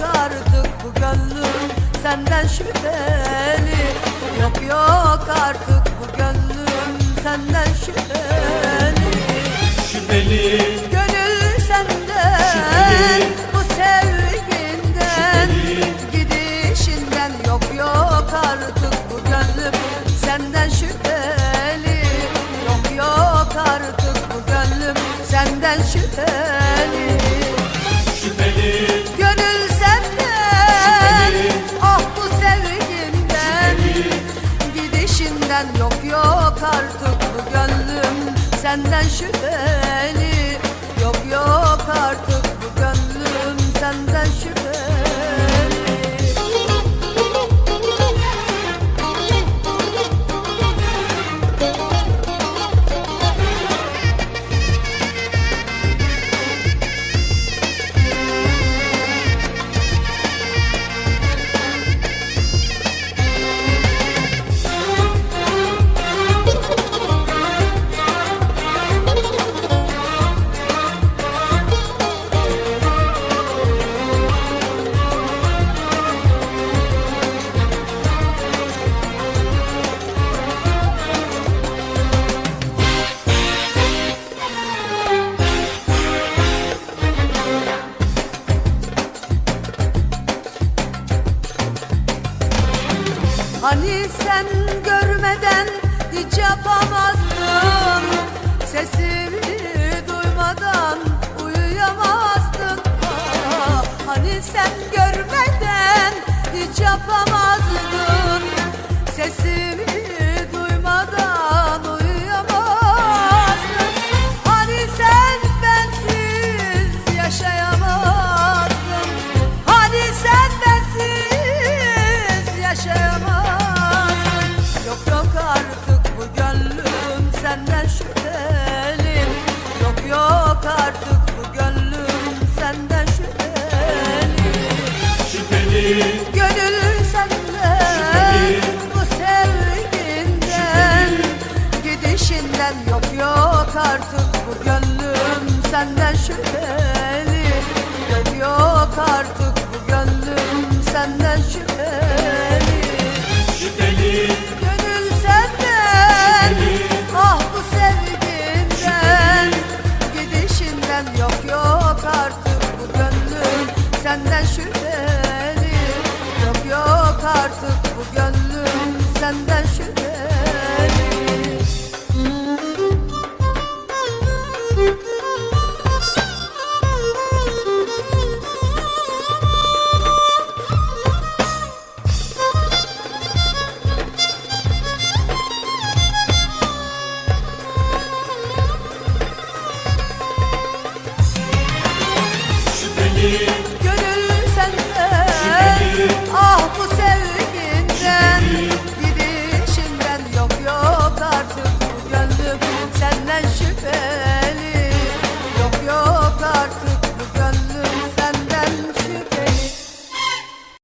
Yok artık bu gönlüm senden şüpheli. Yok yok artık bu gönlüm senden şüpheli. Şüpheli. Gönül senden Şüpheli. bu sevginden. Gidişinden yok yok artık bu gönlüm senden şüpheli. Yok yok artık bu gönlüm senden şüpheli Şüpheli yok yok artık bu gönlüm senden şüpheli sen görmeden hiç yapamazdın Sesimi duymadan uyuyamazdın Ah, Hani sen görmeden hiç yapamazdın Sesimi Şüpheli Gönül senden bu sevginden. Gidişinden yok yok artık bu gönlüm senden şüpheli